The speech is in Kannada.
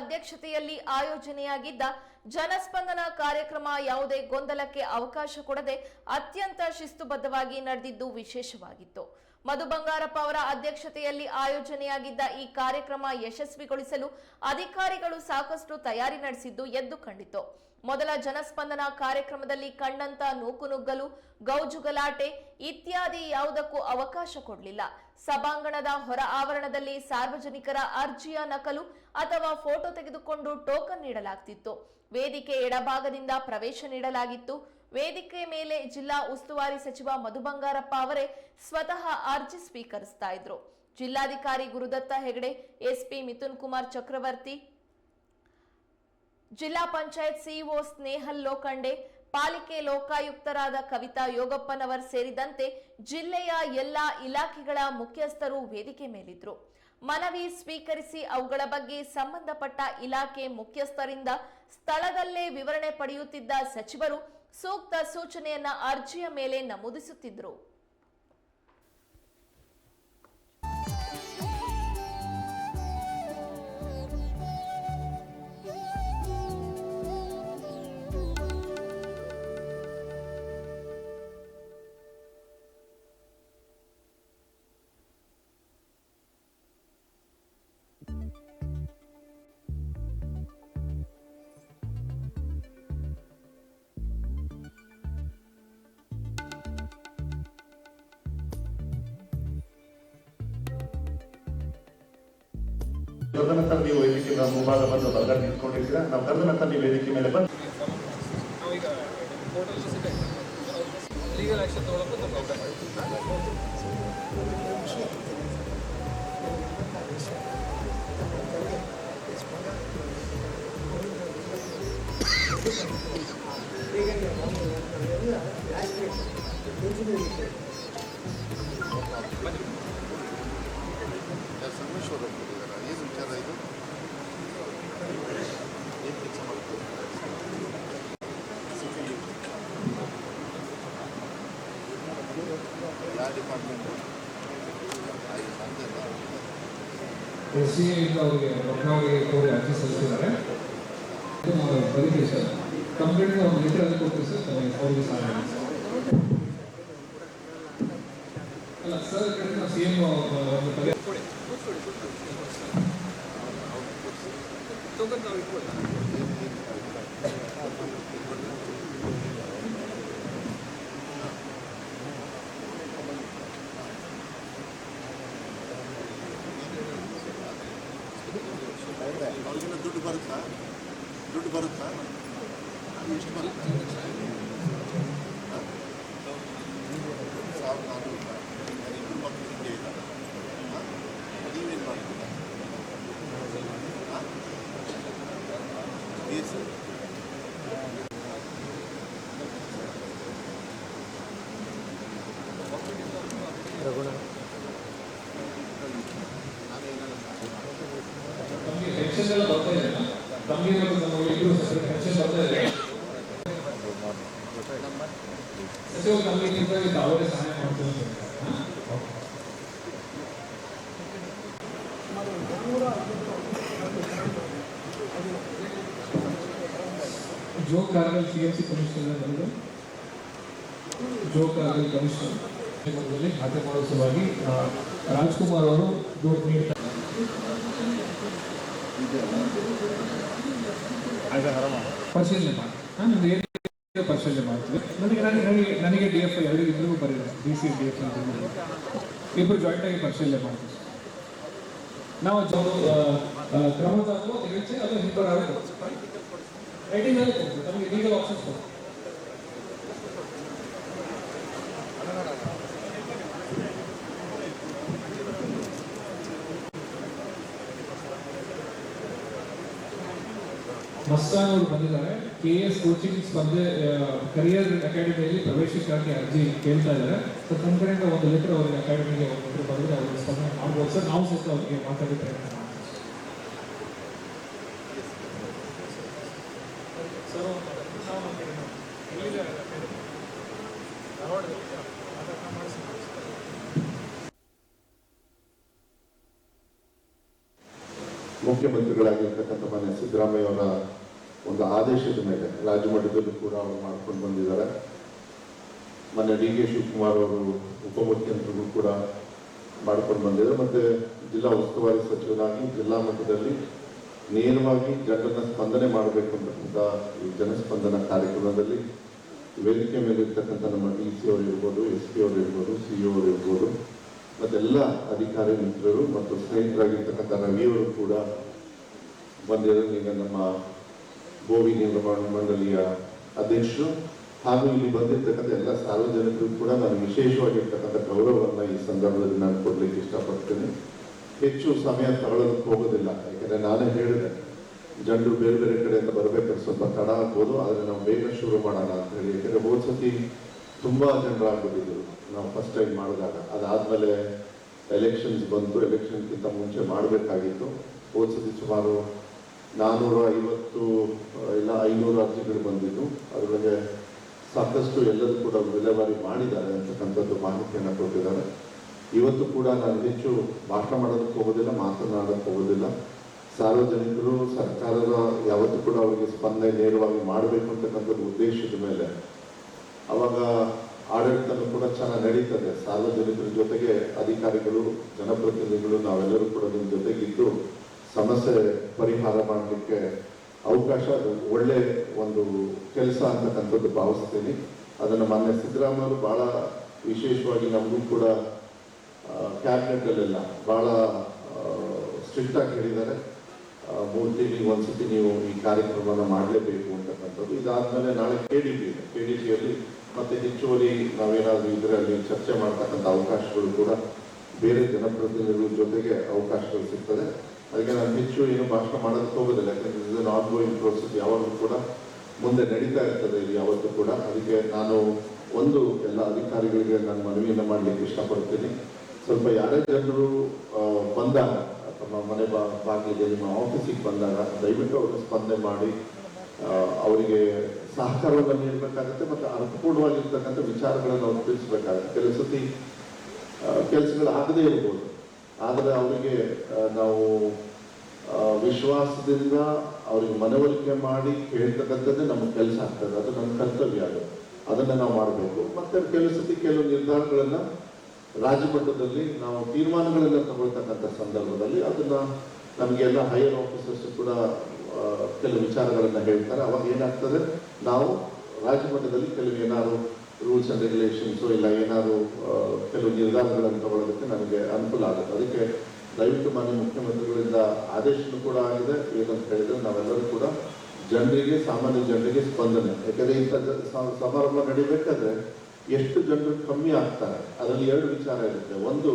ಅಧ್ಯಕ್ಷತೆಯಲ್ಲಿ ಆಯೋಜನೆಯಾಗಿದ್ದ ಜನಸ್ಪಂದನ ಕಾರ್ಯಕ್ರಮ ಯಾವುದೇ ಗೊಂದಲಕ್ಕೆ ಅವಕಾಶ ಕೊಡದೆ ಅತ್ಯಂತ ಶಿಸ್ತುಬದ್ಧವಾಗಿ ನಡೆದಿದ್ದು ವಿಶೇಷವಾಗಿತ್ತು. ಮಧು ಬಂಗಾರಪ್ಪ ಅವರ ಅಧ್ಯಕ್ಷತೆಯಲ್ಲಿ ಆಯೋಜನೆಯಾಗಿದ್ದ ಈ ಕಾರ್ಯಕ್ರಮ ಯಶಸ್ವಿಗೊಳಿಸಲು ಅಧಿಕಾರಿಗಳು ಸಾಕಷ್ಟು ತಯಾರಿ ನಡೆಸಿದ್ದು ಎದ್ದು ಕಂಡಿತು ಮೊದಲ ಜನಸ್ಪಂದನ ಕಾರ್ಯಕ್ರಮದಲ್ಲಿ ಕಂಡಂತ ನೂಕುನುಗ್ಗಲು ಗೌಜು ಗಲಾಟೆ ಇತ್ಯಾದಿ ಯಾವುದಕ್ಕೂ ಅವಕಾಶ ಕೊಡಲಿಲ್ಲ. ಸಭಾಂಗಣದ ಹೊರ ಆವರಣದಲ್ಲಿ ಸಾರ್ವಜನಿಕರ ಅರ್ಜಿಯ ನಕಲು ಅಥವಾ ಫೋಟೋ ತೆಗೆದುಕೊಂಡು ಟೋಕನ್ ನೀಡಲಾಗ್ತಿತ್ತು. ವೇದಿಕೆ ಎಡಭಾಗದಿಂದ ಪ್ರವೇಶ ನೀಡಲಾಗಿತ್ತು. ವೇದಿಕೆ ಮೇಲೆ ಜಿಲ್ಲಾ ಉಸ್ತುವಾರಿ ಸಚಿವ ಮಧು ಬಂಗಾರಪ್ಪ ಅವರೇ ಸ್ವತಃ ಅರ್ಜಿ ಸ್ವೀಕರಿಸ್ತಾ ಇದ್ರು. ಜಿಲ್ಲಾಧಿಕಾರಿ ಗುರುದತ್ತ ಹೆಗಡೆ, ಎಸ್ಪಿ ಮಿಥುನ್ ಕುಮಾರ್ ಚಕ್ರವರ್ತಿ, ಜಿಲ್ಲಾ ಪಂಚಾಯತ್ ಸಿಇಒ ಸ್ನೇಹಲ್ ಲೋಖಂಡೆ ಪಾಲಿಕೆ ಲೋಕಾಯುಕ್ತರಾದ ಕವಿತಾ ಯೋಗಪ್ಪನವರ್ ಸೇರಿದಂತೆ ಜಿಲ್ಲೆಯ ಎಲ್ಲಾ ಇಲಾಖೆಗಳ ಮುಖ್ಯಸ್ಥರು ವೇದಿಕೆ ಮೇಲಿದ್ರು. ಮನವಿ ಸ್ವೀಕರಿಸಿ ಅವುಗಳ ಬಗ್ಗೆ ಸಂಬಂಧಪಟ್ಟ ಇಲಾಖೆ ಮುಖ್ಯಸ್ಥರಿಂದ ಸ್ಥಳದಲ್ಲೇ ವಿವರಣೆ ಪಡೆಯುತ್ತಿದ್ದ ಸಚಿವರು ಸೂಕ್ತ ಸೂಚನೆಯನ್ನ ಅರ್ಜಿಯ ಮೇಲೆ ನಮೂದಿಸುತ್ತಿದ್ರು. ಯೋಗ ನಂತರ ನೀವು ವೇದಿಕೆ ಮುಂಭಾಗ ಬಂದು ಹೊರಗಡೆ ನಿಂತ್ಕೊಂಡಿದ್ದೀರಾ ನಾವು ಕರೆದ ನಂತರ ನೀವು ವೇದಿಕೆ ಮೇಲೆ ಬಂದು ನಾವೀಗ ಸಿ ಇಂದ ಅವರಿಗೆ ರತ್ನಾವಳಿ ಕೋರಿ ಅರ್ಜಿ ಸಲ್ಲಿಸಿದ್ದಾರೆ ಇದು ನಾವು ಬರೀತೀವಿ ಸರ್ ಕಂಪ್ಲೇಂಟ್ ಒಂದು ಲೆಟರ್ ಅಲ್ಲಿ ಕೊಡ್ತೀವಿ ಸರ್ ಅವ್ರಿಗೆ ಸಹಾಯ ಅಲ್ಲ ಸರ್ ಕಡೆ ನಾವು ಸಿ ಎಂ ಒಂದು ಕೂತ್ಕೊಳ್ಳಿ ಟೋಕನ್ ನಾವು ಇಟ್ಕೊಳ್ಳಿ ತಮಗೆ ಸಚಿವ ತಮಗೆ ಅವರೇ ಸಹಾಯ ಮಾಡ್ತೀವಿ ಅಂತ ಹೇಳಿದ್ದಾರೆ. ಹಾ? Okay. Jog Kargal C M C commissioner ಬಂದು ಜೋ ಕಾರ್ಗಲ್ ಕಮಿಷನರ್ ನೇಮಕದಲ್ಲಿ ಖಾತೆ ಮಾಡುವ ಸಲುವಾಗಿ ಆ, ರಾಜ್ಕುಮಾರ್ ಅವರು ದೂರು ನೀಡ್ತಾರೆ ಪರಿಶೀಲನೆ ಮಾಡಿ ನಾನು ಒಂದು ಏರಿಯಾ ಪರಿಶೀಲನೆ ಮಾಡ್ತೀವಿ ನನಗೆ ನನಗೆ ನನಗೆ ನನಗೆ ಡಿ ಎಫ್ ಎರಡು ಇಬ್ಬರಿಗೂ ಬರೀಲ್ಲ. ಡಿ ಸಿ ಡಿ ಎಫ್ ಇಬ್ಬರು ಜಾಯಿಂಟ್ ಆಗಿ ಪರಿಶೀಲನೆ ಮಾಡ್ತೀವಿ. ನಾವು ಜೋ ಕ್ರಮ ತಗೋ ತೆಗೆಸಿ ಅದು ಹಿಂಬರಾಗ ರೈಟಿಂಗ್ ಅಲ್ಲಿ ಕೊಡ್ತೀವಿ. ನಮಗೆ ಲೀಗಲ್ ಆಪ್ಷನ್ಸ್ ಕೊಡ್ತೀವಿ. ಮಸ್ತಾನ್ ಅವರು ಬಂದಿದ್ದಾರೆ. ಕೆ ಎಸ್ ಕೋಚಿಂಗ್ ಸ್ಪರ್ಧೆ ಕರಿಯರ್ ಅಕಾಡೆಮಿಯಲ್ಲಿ ಪ್ರವೇಶಕ್ಕಾಗಿ ಅರ್ಜಿ ಕೇಳ್ತಾ ಇದ್ದಾರೆ ಸೊ ನಮ್ಮ ಕಡೆಯಿಂದ ಒಂದು ಲೆಟರ್ ಅವರಿಗೆ ಅಕಾಡೆಮಿಗೆ ಒಂದು ಲೆಟರ್ ಬರೆದ್ರೆ ಅವರು ಸ್ಪರ್ಧೆ ಮಾಡ್ಬೋದು ಸರ್ ನಾವು ಸಹ ಅವರಿಗೆ ಮಾತಾಡಿ ಪ್ರಯತ್ನ ಮಾಡ್ತೀವಿ ಸರ್ ನಾವು ನಮ್ಮ ಕಡೆ ಎಲ್ಲಿದೆ ಅಕಾಡೆಮಿ ಧಾರವಾಡದಲ್ಲಿ ಅದನ್ನು ಮಾಡಿಸಿ ಮಾಡಿಸ್ತಾರೆ. ಮುಖ್ಯಮಂತ್ರಿಗಳಾಗಿರ್ತಕ್ಕಂಥ ಮಾನ್ಯ ಸಿದ್ದರಾಮಯ್ಯ ಅವರ ಒಂದು ಆದೇಶದ ಮೇಲೆ ರಾಜ್ಯ ಮಟ್ಟದಲ್ಲೂ ಕೂಡ ಅವರು ಮಾಡ್ಕೊಂಡು ಬಂದಿದ್ದಾರೆ. ಮೊನ್ನೆ ಡಿ ಕೆ ಶಿವಕುಮಾರ್ ಅವರು ಉಪಮುಖ್ಯಮಂತ್ರಿಗಳು ಕೂಡ ಮಾಡ್ಕೊಂಡು ಬಂದಿದ್ದಾರೆ. ಮತ್ತೆ ಜಿಲ್ಲಾ ಉಸ್ತುವಾರಿ ಸಚಿವರಾಗಿ ಜಿಲ್ಲಾ ಮಟ್ಟದಲ್ಲಿ ನೇರವಾಗಿ ಜನರನ್ನ ಸ್ಪಂದನೆ ಮಾಡಬೇಕು ಅಂತಕ್ಕಂಥ ಈ ಜನಸ್ಪಂದನ ಕಾರ್ಯಕ್ರಮದಲ್ಲಿ ವೇದಿಕೆ ಮೇಲೆ ಇರ್ತಕ್ಕಂಥ ನಮ್ಮ ಡಿ ಸಿ ಅವರು ಇರ್ಬೋದು, ಎಸ್ ಪಿ ಅವರು ಇರ್ಬೋದು, ಸಿ ಅವರು ಇರ್ಬೋದು ಮತ್ತೆಲ್ಲ ಅಧಿಕಾರಿ ಮಿತ್ರರು ಮತ್ತು ಸ್ನೇಹಿತರಾಗಿರ್ತಕ್ಕಂಥ ರವಿಯವರು ಕೂಡ ಬಂದಿರೋ ಈಗ ನಮ್ಮ ಗೋವಿ ನಿರ್ಮಾಣ ಮಂಡಳಿಯ ಅಧ್ಯಕ್ಷರು ಹಾಗೂ ಇಲ್ಲಿ ಬಂದಿರತಕ್ಕಂಥ ಎಲ್ಲ ಸಾರ್ವಜನಿಕರು ಕೂಡ ನಾನು ವಿಶೇಷವಾಗಿರ್ತಕ್ಕಂಥ ಗೌರವವನ್ನು ಈ ಸಂದರ್ಭದಲ್ಲಿ ನಾನು ಕೊಡಲಿಕ್ಕೆ ಇಷ್ಟಪಡ್ತೇನೆ. ಹೆಚ್ಚು ಸಮಯ ತಗೊಳ್ಳೋದಕ್ಕೆ ಹೋಗೋದಿಲ್ಲ. ಯಾಕಂದರೆ ನಾನೇ ಹೇಳಿದೆ, ಜನರು ಬೇರೆ ಬೇರೆ ಕಡೆಯಿಂದ ಬರಬೇಕಾದ್ರೆ ಸ್ವಲ್ಪ ತಡ ಆಗ್ಬೋದು, ಆದರೆ ನಾವು ಬೇಗ ಶುರು ಮಾಡೋಣ ಅಂತ ಹೇಳಿ. ಯಾಕಂದರೆ ಹೋದ ಸತಿ ತುಂಬ ಜನರು ಆಗಿಬಿಟ್ಟಿದ್ರು. ನಾವು ಫಸ್ಟ್ ಟೈಮ್ ಮಾಡಿದಾಗ. ಅದಾದಮೇಲೆ ಎಲೆಕ್ಷನ್ಸ್ ಬಂತು. ಎಲೆಕ್ಷನ್ಗಿಂತ ಮುಂಚೆ ಮಾಡಬೇಕಾಗಿತ್ತು. ಹೋದ ಸತಿ ಸುಮಾರು ನಾನ್ನೂರ ಐವತ್ತು ಇಲ್ಲ, ಐನೂರು ಅರ್ಜಿಗಳು ಬಂದಿದ್ದು. ಅದರೊಳಗೆ ಸಾಕಷ್ಟು ಎಲ್ಲರೂ ಕೂಡ ವಿಲೇವಾರಿ ಮಾಡಿದ್ದಾರೆ ಅಂತಕ್ಕಂಥದ್ದು ಮಾಹಿತಿಯನ್ನು ಕೊಟ್ಟಿದ್ದಾರೆ. ಇವತ್ತು ಕೂಡ ನಾನು ಹೆಚ್ಚು ಭಾಷಣ ಮಾಡೋದಕ್ಕೆ ಹೋಗೋದಿಲ್ಲ ಮಾತನಾಡೋಕ್ಕೆ ಹೋಗೋದಿಲ್ಲ. ಸಾರ್ವಜನಿಕರು, ಸರ್ಕಾರದ ಯಾವತ್ತೂ ಕೂಡ ಅವರಿಗೆ ಸ್ಪಂದನೆ ನೇರವಾಗಿ ಮಾಡಬೇಕು ಅಂತಕ್ಕಂಥದ್ದು ಉದ್ದೇಶದ ಮೇಲೆ ಅವಾಗ ಆಡಳಿತನೂ ಕೂಡ ಚೆನ್ನಾಗಿ ನಡೀತದೆ. ಸಾರ್ವಜನಿಕರ ಜೊತೆಗೆ ಅಧಿಕಾರಿಗಳು, ಜನಪ್ರತಿನಿಧಿಗಳು, ನಾವೆಲ್ಲರೂ ಕೂಡ ನಿಮ್ಮ ಜೊತೆಗಿದ್ದು ಸಮಸ್ಯೆ ಪರಿಹಾರ ಮಾಡಲಿಕ್ಕೆ ಅವಕಾಶ, ಅದು ಒಳ್ಳೆ ಒಂದು ಕೆಲಸ ಅಂತಕ್ಕಂಥದ್ದು ಭಾವಿಸ್ತೀನಿ. ಅದನ್ನು ಮಾನ್ಯ ಸಿದ್ದರಾಮಯ್ಯವರು ಬಹಳ ವಿಶೇಷವಾಗಿ ನಮಗೂ ಕೂಡ ಕ್ಯಾಬಿನೆಟಲ್ಲೆಲ್ಲ ಭಾಳ ಸ್ಟ್ರಿಕ್ಟ್ ಆಗಿ ಹೇಳಿದ್ದಾರೆ. ಮೂರು ತಿಂಗಳಿಗೆ ಒಂದ್ಸತಿ ನೀವು ಈ ಕಾರ್ಯಕ್ರಮವನ್ನು ಮಾಡಲೇಬೇಕು ಅಂತಕ್ಕಂಥದ್ದು. ಇದಾದಮೇಲೆ ನಾಳೆ ಕೆ ಡಿ ಪಿ ಇದೆ. ಕೆ ಡಿ ಪಿಯಲ್ಲಿ ಮತ್ತೆ ಹೆಚ್ಚುವರಿ ನಾವೇನಾದರೂ ಇದರಲ್ಲಿ ಚರ್ಚೆ ಮಾಡ್ತಕ್ಕಂಥ ಅವಕಾಶಗಳು ಕೂಡ ಬೇರೆ ಜನಪ್ರತಿನಿಧಿಗಳ ಜೊತೆಗೆ ಅವಕಾಶಗಳು ಸಿಗ್ತದೆ. ಅದಕ್ಕೆ ನಾನು ಹೆಚ್ಚು ಏನು ಭಾಷಣ ಮಾಡೋದಕ್ಕೆ ಹೋಗೋದಿಲ್ಲ, ಯಾಕಂದ್ರೆ ಇದು ಆನ್ ಗೋಯಿಂಗ್ ಪ್ರೋಸೆಸ್ ಯಾವಾಗಲೂ ಕೂಡ ಮುಂದೆ ನಡೀತಾ ಇರ್ತದೆ ಇದು ಯಾವತ್ತೂ ಕೂಡ. ಅದಕ್ಕೆ ನಾನು ಒಂದು ಎಲ್ಲ ಅಧಿಕಾರಿಗಳಿಗೆ ನಾನು ಮನವಿಯನ್ನು ಮಾಡಲಿಕ್ಕೆ ಇಷ್ಟಪಡ್ತೀನಿ. ಸ್ವಲ್ಪ ಯಾರೇ ಜನರು ಬಂದಾಗ ತಮ್ಮ ಮನೆ ಬಾ, ಬಾಗಿಲಿಗೆ ನಿಮ್ಮ ಆಫೀಸಿಗೆ ಬಂದಾಗ ದಯವಿಟ್ಟು ಅವರು ಸ್ಪಂದನೆ ಮಾಡಿ ಅವರಿಗೆ ಸಹಕಾರವನ್ನು ನೀಡಬೇಕಾಗತ್ತೆ ಮತ್ತು ಅರ್ಥಪೂರ್ಣವಾಗಿರ್ತಕ್ಕಂಥ ವಿಚಾರಗಳನ್ನು ಅವ್ರು ತಿಳಿಸ್ಬೇಕಾಗತ್ತೆ. ಕೆಲವು ಸತಿ ಕೆಲಸಗಳು ಆಗದೇ ಇರ್ಬೋದು. ಆದರೆ ಅವರಿಗೆ ನಾವು ವಿಶ್ವಾಸದಿಂದ ಅವರಿಗೆ ಮನವರಿಕೆ ಮಾಡಿ ಹೇಳ್ತಕ್ಕಂಥದ್ದೇ ನಮ್ಮ ಕೆಲಸ ಆಗ್ತದೆ. ಅದು ನಮ್ಮ ಕರ್ತವ್ಯ ಅದು. ಅದನ್ನು ನಾವು ಮಾಡಬೇಕು. ಮತ್ತೆ ಕೆಲವು ಸತಿ ಕೆಲವು ನಿರ್ಧಾರಗಳನ್ನು ರಾಜ್ಯಮಟ್ಟದಲ್ಲಿ ನಾವು ತೀರ್ಮಾನಗಳೆಲ್ಲ ತಗೊಳ್ತಕ್ಕಂಥ ಸಂದರ್ಭದಲ್ಲಿ ಅದನ್ನ ನಮಗೆಲ್ಲ ಹೈಯರ್ ಆಫೀಸರ್ಸ್ ಕೂಡ ಕೆಲವು ವಿಚಾರಗಳನ್ನು ಹೇಳ್ತಾರೆ. ಅವಾಗ ಏನಾಗ್ತದೆ? ನಾವು ರಾಜ್ಯಮಟ್ಟದಲ್ಲಿ ಕೆಲವು ಏನಾದ್ರು ರೂಲ್ಸ್ ಅಂಡ್ ರೆಗ್ಯುಲೇಷನ್ಸು ಇಲ್ಲ ಏನಾದರೂ ಕೆಲವು ನಿರ್ಧಾರಗಳನ್ನು ತಗೊಳ್ಳೋದಕ್ಕೆ ನಮಗೆ ಅನುಕೂಲ ಆಗುತ್ತೆ. ಅದಕ್ಕೆ ದಯವಿಟ್ಟು ಮಾನ್ಯ ಮುಖ್ಯಮಂತ್ರಿಗಳಿಂದ ಆದೇಶನೂ ಕೂಡ ಆಗಿದೆ ಏನಂತ ಹೇಳಿದರೆ ನಾವೆಲ್ಲರೂ ಕೂಡ ಜನರಿಗೆ, ಸಾಮಾನ್ಯ ಜನರಿಗೆ ಸ್ಪಂದನೆ. ಯಾಕಂದರೆ ಇಂಥ ಸಮಾರಂಭ ನಡಿಬೇಕಾದ್ರೆ ಎಷ್ಟು ಜನರು ಕಮ್ಮಿ ಆಗ್ತಾರೆ. ಅದರಲ್ಲಿ ಎರಡು ವಿಚಾರ ಇರುತ್ತೆ. ಒಂದು